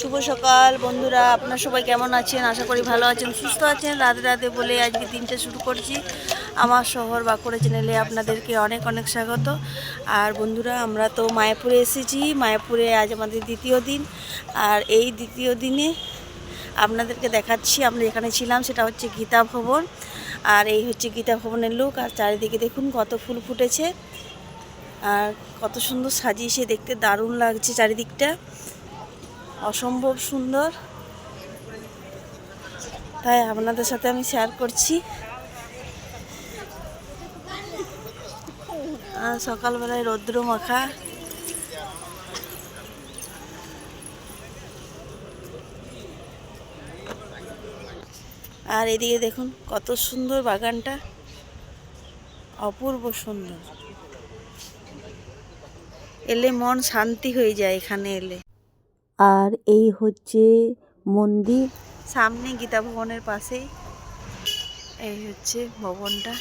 শুভ সকাল বন্ধুরা, আপনার সবাই কেমন আছেন? আশা করি ভালো আছেন, সুস্থ আছেন। রাতে রাতে বলে আজকে দিনটা শুরু করছি। আমার শহর বাঁকুড়া চ্যানেলে আপনাদেরকে অনেক অনেক স্বাগত। আর বন্ধুরা, আমরা তো মায়াপুরে এসেছি। মায়াপুরে আজ আমাদের দ্বিতীয় দিন। আর এই দ্বিতীয় দিনে আপনাদেরকে দেখাচ্ছি, আমরা এখানে ছিলাম সেটা হচ্ছে গীতা ভবন। আর এই হচ্ছে গীতা ভবনের লুক আর চারিদিকে দেখুন কত ফুল ফুটেছে। আর কত সুন্দর সাজিয়েছে, দেখতে দারুণ লাগছে চারিদিকটা। অসম্ভব সুন্দর। তাই আপনাদের সাথে আমি শেয়ার করছি। আর সকালবেলায় রৌদ্র মাখা। আর এদিকে দেখুন কত সুন্দর বাগানটা। অপূর্ব সুন্দর। এলে মন শান্তি হয়ে যায় এখানে এলে। আর এই হচ্ছে মন্দির। সামনে গীতা ভবনের পাশেই। এই হচ্ছে ভবনটা।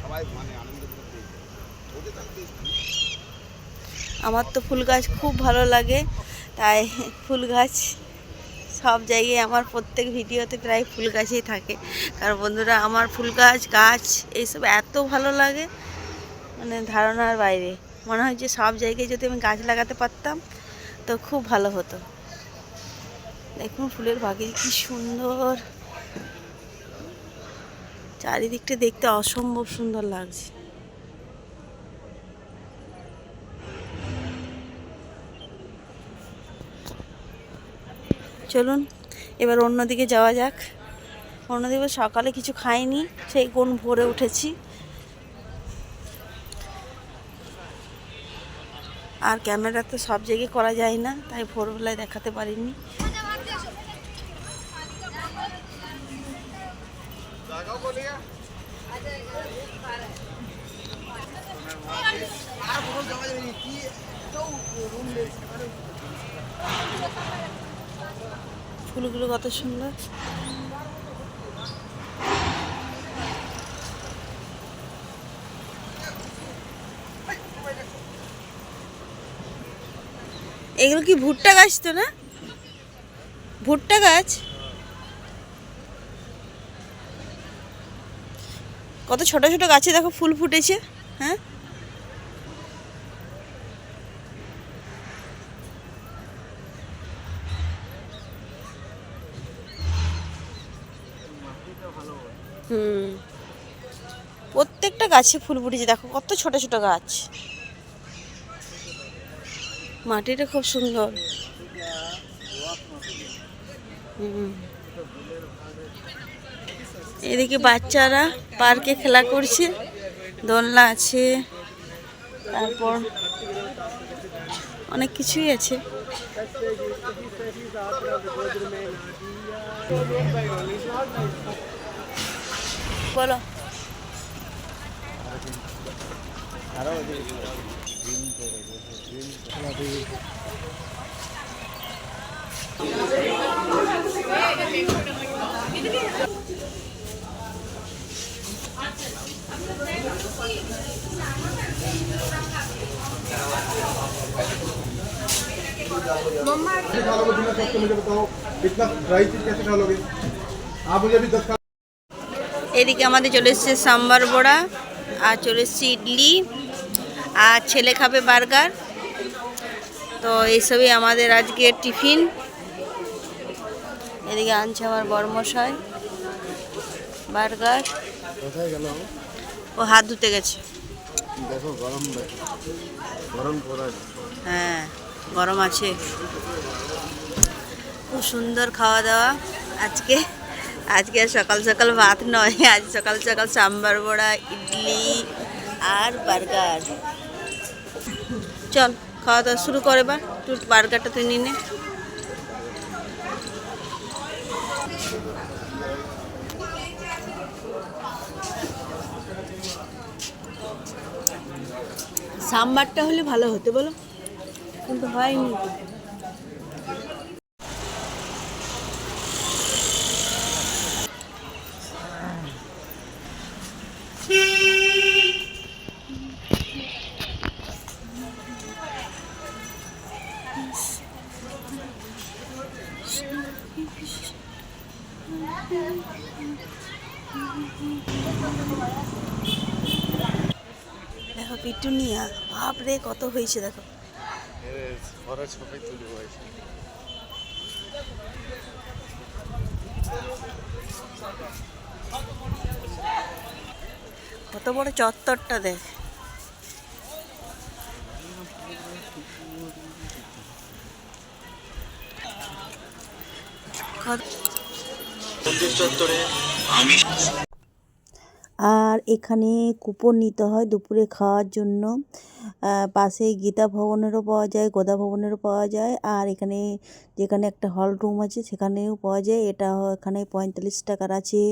সবাই আমার তো ফুল গাছ খুব ভালো লাগে, তাই ফুল গাছ সব জায়গায় আমার প্রত্যেক ভিডিওতে প্রায় ফুল গাছই থাকে। কারণ বন্ধুরা, আমার ফুল গাছ গাছ, এইসব এত ভালো লাগে মানে ধারণার বাইরে। মনে হয় যে সব জায়গায় যদি আমি গাছ লাগাতে পারতাম, তো খুব ভালো হতো। দেখুন ফুলের বাগিচ কি সুন্দর। চারিদিকটা দেখতে অসম্ভব সুন্দর লাগছে। চলুন, এবার অন্যদিকে যাওয়া যাক। অন্যদিকে সকালে কিছু খাইনি, সেই কোন ভোরে উঠেছি। আর ক্যামেরা তো সব জায়গায় করা যায় না, তাই ভোরবেলায় দেখাতে পারিনি। ফুলগুলো কত সুন্দর। এগুলো কি ভুট্টা গাছ তো না? ভুট্টা গাছ? কত ছোট ছোট গাছে দেখো ফুল ফুটেছে হ্যাঁ? হুম। প্রত্যেকটা গাছে ফুল ফুটেছে, দেখো কত ছোট ছোট গাছ। মাটিটা খুব সুন্দর। এদিকে বাচ্চারা পার্কে খেলা করছে, দোলনা আছে, তারপর অনেক কিছুই আছে। বলো खा लोगे बिना सॉस मुझे बताओ इतना ड्राई चीज़ कैसे खा लोगे आप मुझे अभी दस এদিকে আমাদের চলে এসছে সাম্বার বড়া আর চলে এসছে ইডলি আর ছেলে খাবে বার্গার। তো এইসবই আমাদের আজকে টিফিন। এদিকে আনছে আমার বর্মশাই বার্গার। ও হাত ধুতে গেছে। দেখো গরম গরম হ্যাঁ গরম আছে। খুব সুন্দর খাওয়া দাওয়া আজকে। আজকে সকাল সকাল ভাত নয়, আজ সকাল সকাল সাম্বার বড়া, ইডলি আর বার্গার। চল, খাওয়া দাওয়া শুরু করে বা তুই বার্গারটা তুই নিয়ে নে। সাম্বারটা হলে ভালো হতো বলো। কিন্তু হয়নি। হয়েছে দেখো। কত বড় চত্বরটা দেখ। কত- আর এখানে কুপন নিতে হয় দুপুরে খাওয়ার জন্য। পাশে গীতা ভবনেরও পাওয়া যায়, গোদা ভবনেরও পাওয়া যায়। আর এখানে যেখানে একটা হল রুম আছে সেখানেও পাওয়া যায়। এটা এখানে পঁয়তাল্লিশ টাকার আছে,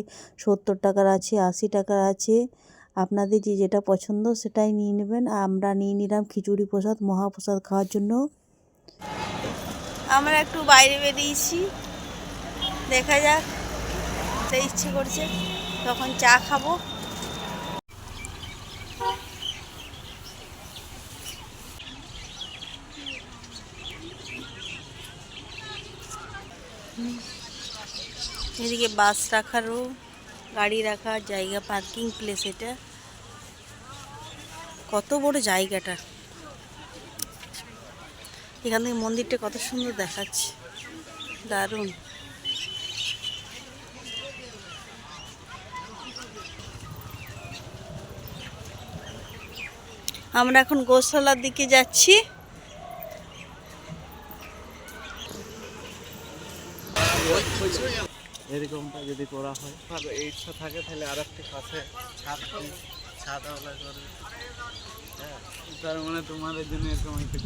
সত্তর টাকার আছে, আশি টাকার আছে। আপনাদের যে যেটা পছন্দ সেটাই নিয়ে নেবেন। আমরা নিয়ে নিলাম খিচুড়ি প্রসাদ, মহাপ্রসাদ খাওয়ার জন্য। আমরা একটু বাইরে বেরিয়েছি। দেখা যাক। ইচ্ছে করছে, তখন চা খাব। এদিকে বাস রাখারও, গাড়ি রাখার জায়গা পার্কিং প্লেস এটা। কত বড় জায়গাটা। এখান থেকে মন্দিরটা কত সুন্দর দেখাচ্ছে। দারুণ। আমরা এখন গোশালার দিকে যাচ্ছি। এরকমটা যদি করা হয়। আর এই ইচ্ছা থাকে তাহলে আর একটি কাছে ছাদ ছাদ আলাদা করে হ্যাঁ তার মানে তোমাদের জন্য এরকম একটা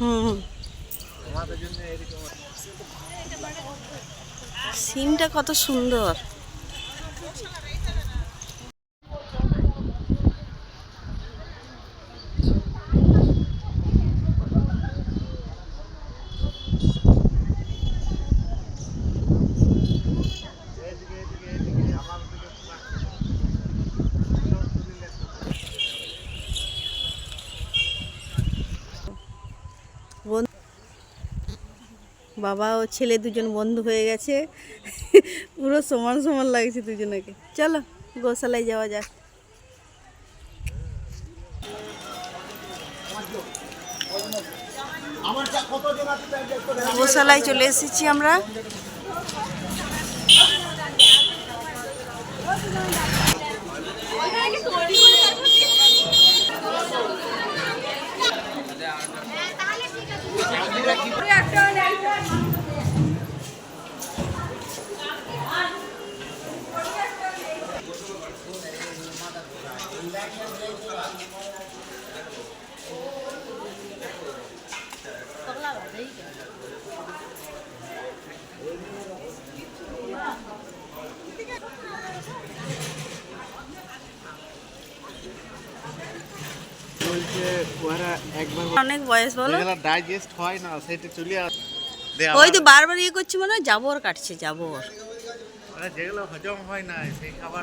হুম তোমাদের জন্য এরকম সিনটা কত সুন্দর। বাবা ও ছেলে দুজন বন্ধু হয়ে গেছে। পুরো সমান সমান লাগছে দুজনকে। চলো, গোশালায় যাওয়া যাক। গোশালায় চলে এসেছি আমরা। অনেক বয়স বলো। যেগুলো ডাইজেস্ট হয় না সেটা চলে ওই তো বারবার ইয়ে করছি মানে জাবর কাটছে জাবর। যেগুলো হজম হয় না সেই খাবার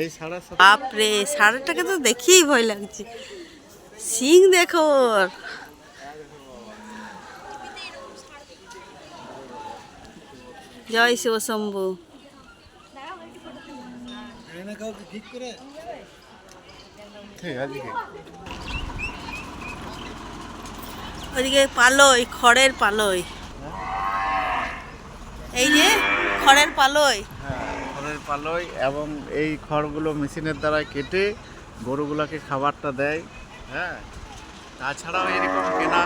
এই সাড়া বাপরে সাড়েটাকে তো দেখেই ভয় লাগছে। সিং দেখো ওর। জয় শিব শম্ভু। আছে ওদিকে পালই খড়ের পালই। এই যে খড়ের পালই। হ্যাঁ খড়ের পালই এবং এই খড়গুলো মেশিনের দ্বারা কেটে গরুগুলোকে খাবারটা দেয় হ্যাঁ। তাছাড়াও এরকম কেনা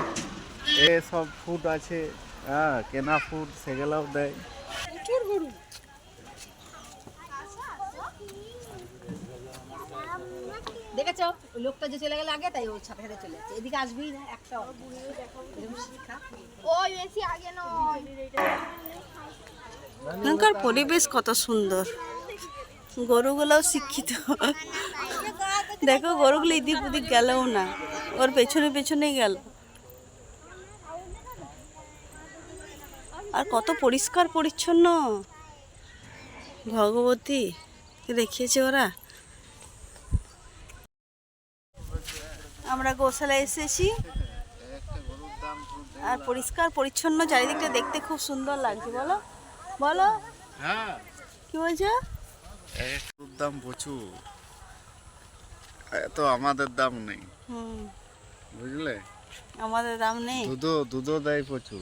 এসব ফুড আছে হ্যাঁ কেনা ফুড সেগুলোও দেয়। দেখেছ? লোকটা যে চলে গেল আগে, তাই ওর সাথে সাথে চলে যাচ্ছে এদিকে আসবেই না, একটা ওই বেশি আগে নয়। পরিবেশ কত সুন্দর। গরুগুলোও শিক্ষিত। দেখো, গরুগুলো এদিক ওদিক গেলও না। ওর পেছনে পেছনেই গেল। আর কত পরিষ্কার পরিচ্ছন্ন ভগবতী দেখিয়েছে ওরা? আমরা গোশালায় এসেছি। একটা গরুর দাম তো দেড় আর পরিষ্কার পরিচ্ছন্ন চারিদিকটা দেখতে খুব সুন্দর লাগছে বলো? বলো? হ্যাঁ। কি বলছো? দাম প্রচুর। তো আমাদের দাম নেই। বুঝলে? আমাদের দাম নেই। দুধও দুধও দেয় প্রচুর।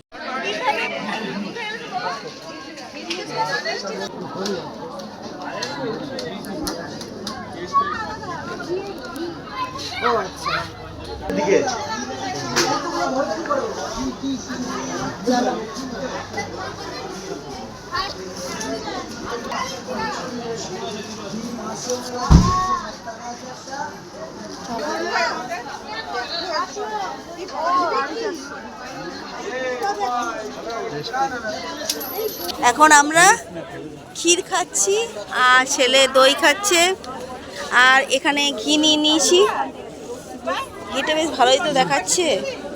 এখন আমরা ক্ষীর খাচ্ছি আর ছেলে দই খাচ্ছে আর এখানে ঘি নিয়ে নিয়েছি। ঘিটা বেশ ভালোই তো দেখাচ্ছে।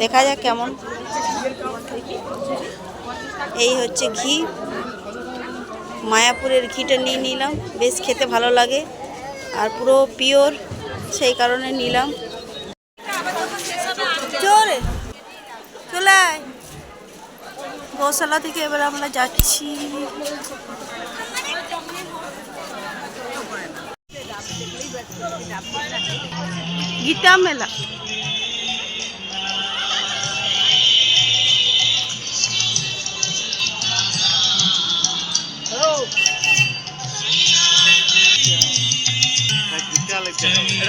দেখা যাক কেমন। এই হচ্ছে ঘি। মায়াপুরের ঘিটা নিয়ে নিলাম। বেশ খেতে ভালো লাগে। আর পুরো পিওর, সেই কারণে নিলাম। চলে চলে গৌশালা থেকে এবার আমরা যাচ্ছি। গীতা মেলা। গীতা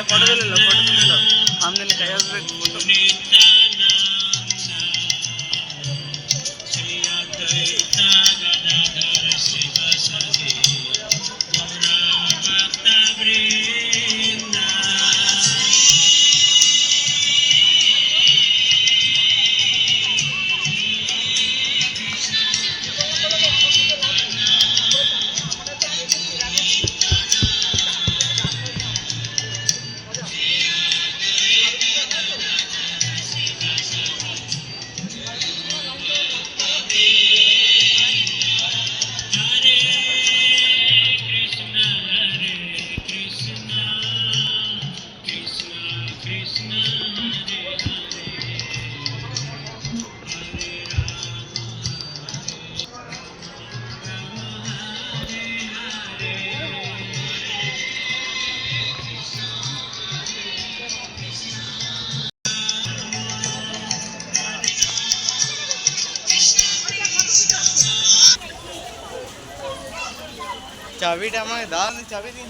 চাবিটা আমাকে দাও চাবি দিন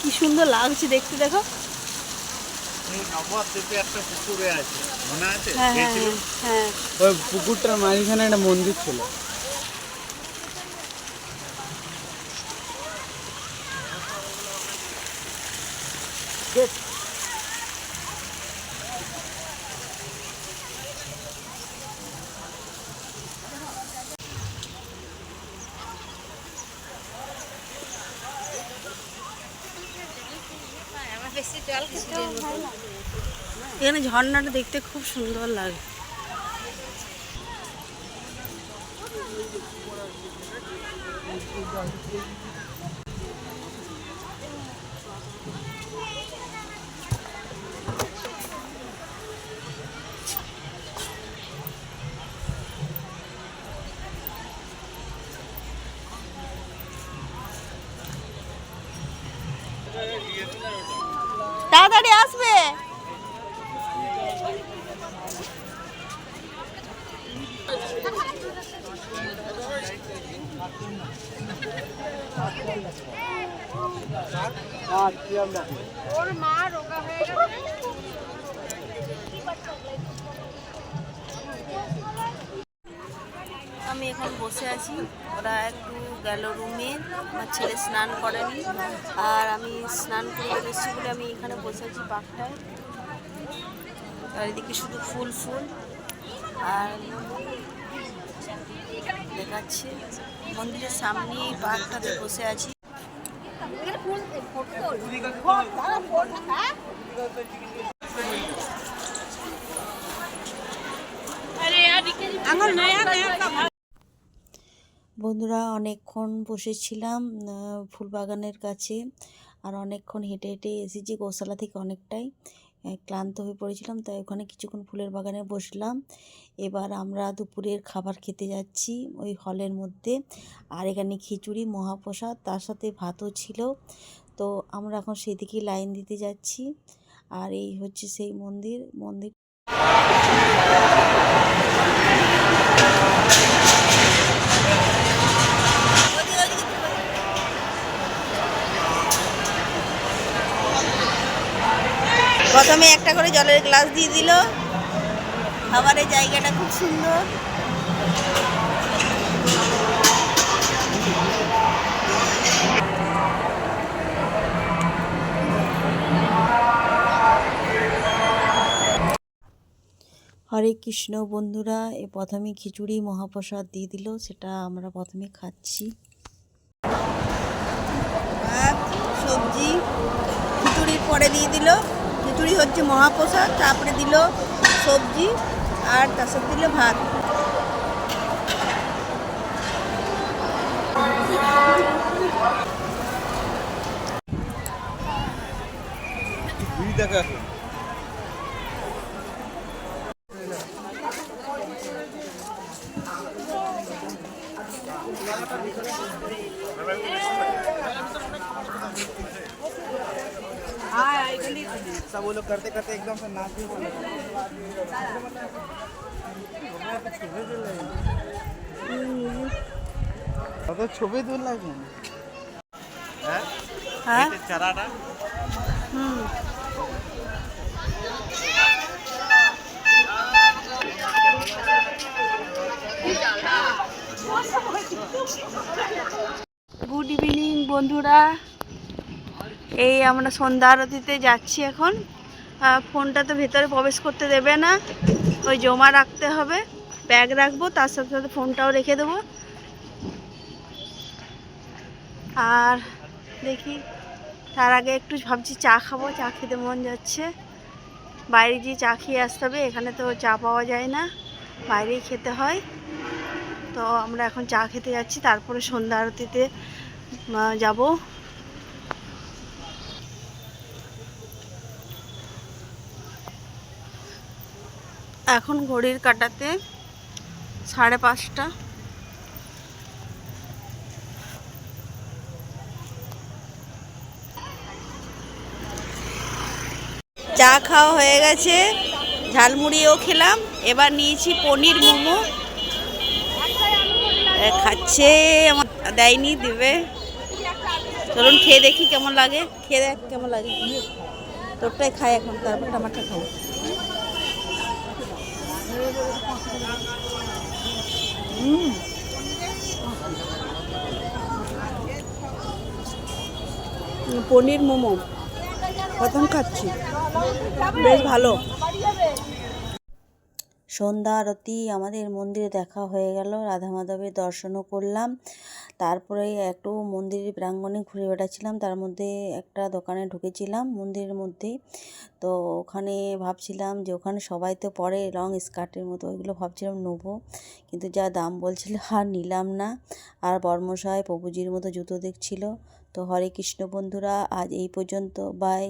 কি সুন্দর লাগছে দেখতে দেখো। পুকুরটার মাঝখানে একটা মন্দির ছিল। এখানে ঝর্ণাটা দেখতে খুব সুন্দর লাগে। তাড়াতাড়ি আসবে। ওর মা রোগা হয়ে গেছে আমি এখন বসে আছি ওরা একটু গেল রুমে আমার ছেলে স্নান করেনি আর আমি স্নান করে এসেছি বলে আমি এখানে বসে আছি বাঘটায় চারিদিকে শুধু ফুল ফুল আর দেখাচ্ছে মন্দিরের সামনেই পার্কটাতে বসে আছি হ্যাঁ আঙুল নয়া নয়া বন্ধুরা অনেকক্ষণ বসেছিলাম আহ, ফুলবাগানের কাছে আর অনেকক্ষণ হেঁটে হেঁটে এসেছি গোশালা থেকে অনেকটাই। ক্লান্ত হয়ে পড়েছিলাম তাই ওখানে কিছুক্ষণ ফুলের বাগানে বসলাম। এবার আমরা দুপুরের খাবার খেতে যাচ্ছি ওই হলের মধ্যে। আর এখানে খিচুড়ি মহাপ্রসাদ তার সাথে ভাতও ছিল। তো আমরা এখন সেদিকে লাইন দিতে যাচ্ছি। আর এই হচ্ছে সেই মন্দির মন্দির প্রথমে একটা করে জলের গ্লাস দিয়ে দিল। খাবারের জায়গাটা খুব সুন্দর। হরে কৃষ্ণ বন্ধুরা, এ প্রথমে খিচুড়ি মহাপ্রসাদ দিয়ে দিল, সেটা আমরা প্রথমে খাচ্ছি। সবজি খিচুড়ির পরে দিয়ে দিল। খিচুড়ি হচ্ছে মহাপ্রসাদ তারপরে দিল সবজি আর তার সাথে দিল ভাত। सब वो लोग करते करते एकदम से नाच भी কত ছবি তুললাম হ্যাঁ হ্যাঁ এই যে চারাটা হুম গুড ইভিনিং বন্ধুরা এই আমরা সন্ধ্যা আরতিতে যাচ্ছি এখন। ফোনটা তো ভেতরে প্রবেশ করতে দেবে না। ওই জমা রাখতে হবে। ব্যাগ রাখব, তার সাথে সাথে ফোনটাও রেখে দেবো। আর দেখি, তার আগে একটু ভাবছি চা খাব, চা খেতে মন যাচ্ছে। বাইরে গিয়ে চা খেয়ে আসতে হবে, এখানে তো চা পাওয়া যায় না। বাইরেই খেতে হয়। তো আমরা এখন চা খেতে যাচ্ছি, তারপরে সন্ধ্যা আরতিতে যাব। এখন ঘড়ির কাটাতে সাড়ে পাঁচটা। চা খাওয়া হয়ে গেছে, ঝালমুড়িও খেলাম, এবার নিয়েছি পনির মোমো। খাচ্ছে আমার, দেয়নি, দেবে। চলুন খেয়ে দেখি কেমন লাগে, খেয়ে দেখ কেমন লাগে। তোরটাই খাই এখন, তারপর আমারটা খাব। পনির মোমো। প্রথম খাচ্ছি। বেশ ভালো। সন্ধ্যা আরতি আমাদের মন্দিরে দেখা হয়ে গেল। রাধা মাধবের দর্শনও করলাম। তারপরে একটু মন্দিরের প্রাঙ্গণে ঘুরে বেড়াচ্ছিলাম। তার মধ্যে একটা দোকানে ঢুকেছিলাম মন্দিরের মধ্যে তো ওখানে ভাবছিলাম যে ওখানে সবাই তো পরে লং স্কার্টের মতো, ওইগুলো ভাবছিলাম নেব। কিন্তু যা দাম বলছিল আর নিলাম না। আর বর্মশাই প্রভুজির মতো জুতো দেখছিল। তো হরে কৃষ্ণ বন্ধুরা, আজ এই পর্যন্ত। বাই।